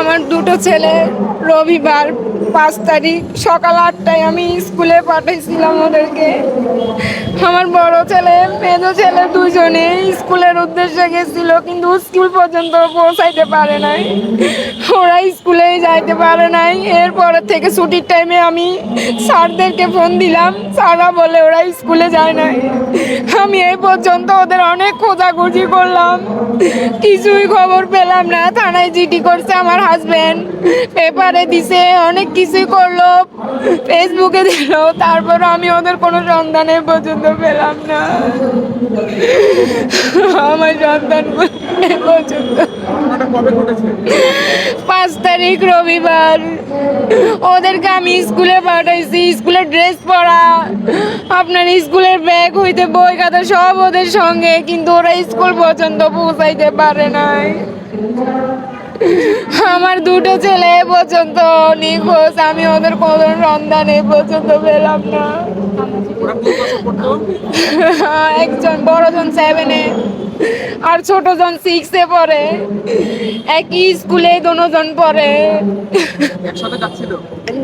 আমার দুটো ছেলে রবিবার পাঁচ তারিখ সকাল আটটায় আমি স্কুলে পাঠাইছিলাম ওদেরকে। আমার বড় ছেলে, মেজো ছেলে দুজনে স্কুলের উদ্দেশ্যে গেছিল, কিন্তু স্কুল পর্যন্ত পৌঁছাইতে পারে নাই। ওরা স্কুলে যাইতে পারে নাই। এরপর থেকে ছুটির টাইমে আমি স্যারদেরকে ফোন দিলাম। স্যাররা বলে, ওরা স্কুলে যায় নাই। আমি এই পর্যন্ত ওদের অনেক খোঁজাখুঁজি করলাম। কিছুই খবর পেলাম না। থানায় জিডি করছে আমার হাজব্যান্ড পেপারে দিছে, অনেক কিছুই করল ফেসবুকে দিল তারপর আমি ওদের কোনো সন্ধান এ পর্যন্ত পেলাম না। আমার সন্তান পাঁচ তারিখ রবিবার, ওদেরকে আমি স্কুলে পাঠাইছি স্কুলের ড্রেস পরা। আপনার স্কুলের ব্যাগ হইতে বই খাতা সব ওদের সঙ্গে, কিন্তু ওরা স্কুল পর্যন্ত পৌঁছাইতে পারে নাই। আমার দুটো ছেলে পর্যন্ত নিখোঁজ আমি ওদের কোনো সন্ধান এ পর্যন্ত পেলাম না। পড়তো একজন বড়জন সেভেনে আর ছোটজন সিক্সে পড়ে। একই স্কুলে দুজন পড়ে।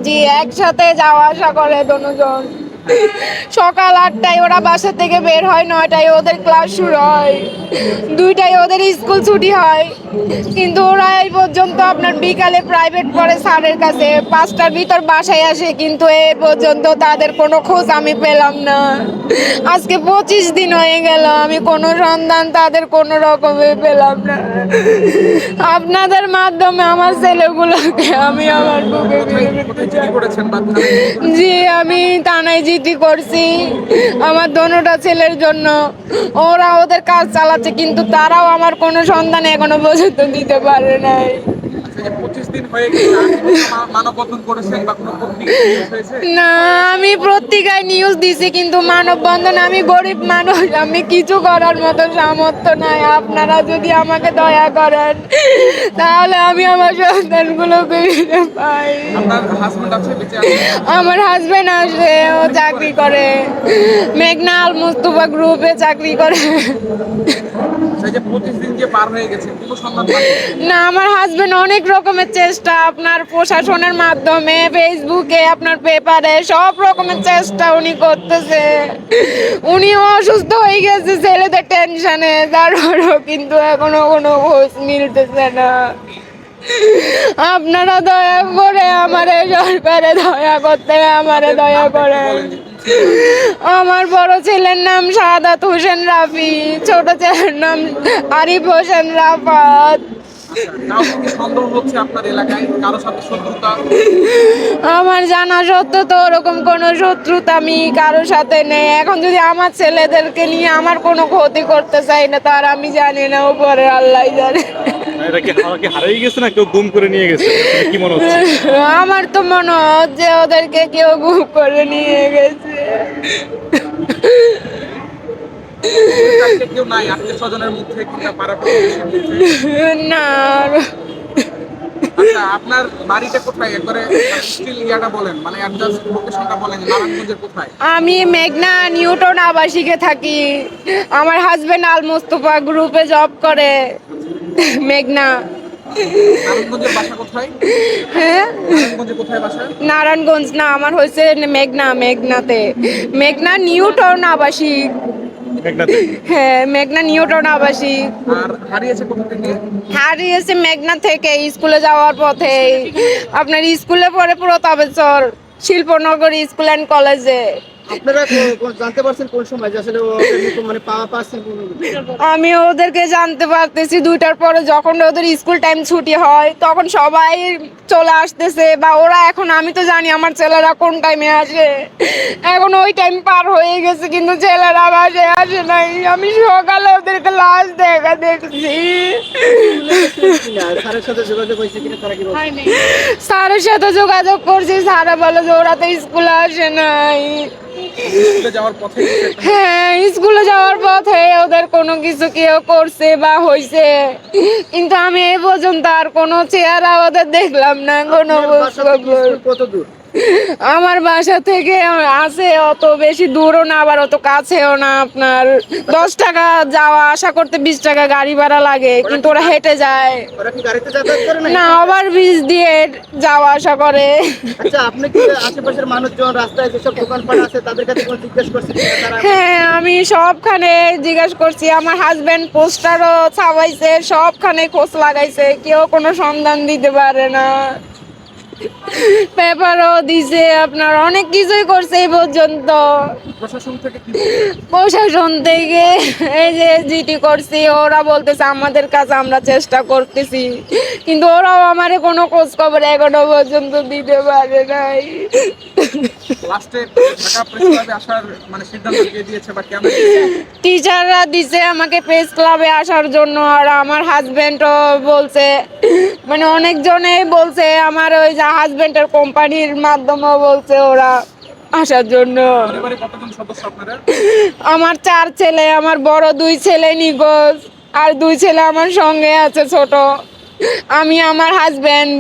জি একসাথে যাওয়া আসা করে দুজন। সকাল আটটায় ওরা বাসা থেকে বের হয় নয়টায় ওদের ক্লাস শুরু হয়। দুইটায় ওদের স্কুল ছুটি হয়। কিন্তু ওরা এই পর্যন্ত আপনার বিকালে প্রাইভেট পড়ে স্যারের কাছে। পাঁচটার ভিতর বাসায় আসে কিন্তু এ পর্যন্ত তাদের কোনো খোঁজ আমি পেলাম না। আজকে পঁচিশ দিন হয়ে গেল আমি কোনো সন্ধান তাদের কোনো রকমে পেলাম না। আপনাদের মাধ্যমে আমার ছেলেগুলোকে আমি আমার বুকে জি আমি থানায় জিডি করছি, আমার দোনোটা ছেলের জন্য। ওরা ওদের কাজ চালাচ্ছে, কিন্তু তারাও আমার কোনো সন্ধানে এখনও পর্যন্ত দিতে পারে নাই। পঁচিশ দিন হয়ে গেছে আর কি কোনো মা- মানববন্ধন করেছেন বা কোনো না আমি পত্রিকায় নিউজ দিছি কিন্তু মানববন্ধন আমি গরিব মানুষ আমি কিছু করার মতো সামর্থ্য নাই। আপনারা যদি আমাকে দয়া করেন তাহলে আমি আমার সন্তানগুলোকে ফিরে পাই। হাজবেন্ড আছে আমার হাজবেন্ড আসে ও চাকরি করে। মেঘনা আল মুস্তফা গ্রুপে চাকরি করে? না আমার হাজবেন্ড অনেক রকমের চেষ্টা আপনার প্রশাসনের মাধ্যমে ফেসবুকে আপনার পেপারে সব রকমের চেষ্টা উনি করতেছে। উনি অসুস্থ হয়ে গেছে ছেলেদের টেনশনে তারপরেও কিন্তু এখনও কোনো খোঁজ মিলতেছে না। আপনারা দয়া করে আমারে সরকারে দয়া করতে আমারে দয়া করে আমার বড় ছেলের নাম সাদাত হোসেন রাফি ছোট ছেলের নাম আরিফ হোসেন রাফাত। কাউকে কি সন্দেহ হচ্ছে আপনার এলাকায়? কারও সাথে শত্রুতা? আমার জানা সত্ত্বেও তো ওরকম কোনো শত্রুতা আমি কারোর সাথে নেই। এখন যদি আমার ছেলেদেরকে নিয়ে আমার কোনো ক্ষতি করতে চাই না তার আমি জানি না উপরে আল্লাহ জানে। এটা কি হাওয়া কি হারিয়ে গেছে না কেউ গুম করে নিয়ে গেছে? আপনার কি মনে হচ্ছে? আমার তো মনে হচ্ছে ওদেরকে কেউ গুম করে নিয়ে গেছে। কেউ নাই আত্মীয় স্বজনের মধ্যে কিংবা পাড়া প্রতিবেশীর মধ্যে? না। আচ্ছা আপনার বাড়িটা কোথায়? একবারে স্টিল ইয়াটা বলেন মানে অ্যাড্রেস লোকেশনটা বলেন নারায়ণগঞ্জের কোথায়? আমি মেঘনা নিউটন আবাসিকে থাকি। আমার হাজবেন্ড আল মোস্তফা গ্রুপে জব করে। মেঘনা। হ্যাঁ? নারায়ণগঞ্জে না আমার হয়েছে মেঘনা মেঘনাতে। মেঘনা নিউটন আবাসিক। হ্যাঁ মেঘনা নিউটন হারিয়েছে মেঘনা থেকে স্কুলে যাওয়ার পথে। আপনার স্কুলে পড়ে প্রতাপেশ্বর শিল্পনগর স্কুল অ্যান্ড কলেজে। আপনারা জানতে পারছেন কোন সময় আসলে মানে পাওয়া পাচ্ছেন আমি ওদেরকে জানতে পারতেছি দুইটার পরে যখন ওদের স্কুল টাইম ছুটি হয় তখন সবাই চলে আসতেছে বা ওরা এখন আমি তো জানি আমার ছেলেরা কোন টাইমে আসে। এখন ওই টাইম পার হয়ে গেছে কিন্তু ছেলেরা বাসায় আসে নাই। আমি সকালে ওদেরকে লাশ দেখা দেখছি? স্যারের সাথে যোগাযোগ করছি স্যারা বলে যে ওরা তো স্কুলে আসে নাই। হ্যাঁ স্কুলে যাওয়ার পথে ওদের কোনো কিছু কেউ করছে বা হয়েছে কিন্তু আমি এই পর্যন্ত আর কোনো চেহারা ওদের দেখলাম না কোনো কত দূর? আমার বাসা থেকে আছে অত বেশি দূরও না আবার অত কাছেও না আপনার। দশ টাকা যাওয়া আসা করতে বিশ টাকা গাড়ি ভাড়া লাগে কিন্তু ওরা হেঁটে যায়। না ওভার ব্রিজ দিয়ে যাওয়া আসা করে। আচ্ছা হ্যাঁ আমি সবখানে জিজ্ঞাসা করছি। আমার হাজবেন্ড পোস্টারও ছাপাইছে সবখানে খোঁজ লাগাইছে কেউ কোনো সন্ধান দিতে পারে না। পেপারও দিছে আপনার অনেক কিছুই করছে এই পর্যন্ত। প্রশাসন থেকে এই যে জিটি করছি ওরা বলতেছে আমাদের কাছে আমরা চেষ্টা করতেছি। কিন্তু ওরাও আমার কোনো খোঁজ খবর এখনও পর্যন্ত দিতে পারে নাই। মানে? টিচাররা দিছে আমাকে প্রেস ক্লাবে আসার জন্য আর আমার হাজবেন্ডও বলছে মানে অনেকজনেই বলছে আমার ওই যে হাজবেন্ডের কোম্পানির মাধ্যমেও বলছে ওরা আসার জন্য। আমার চার ছেলে আমার বড় দুই ছেলে নিখোঁজ আর দুই ছেলে আমার সঙ্গে আছে ছোট। আমি আমার হাজবেন্ড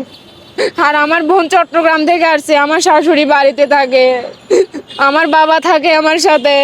আর আমার বোন চট্টগ্রাম থেকে আসছে আমার শাশুড়ি বাড়িতে থাকে আমার বাবা থাকে আমার সাথে।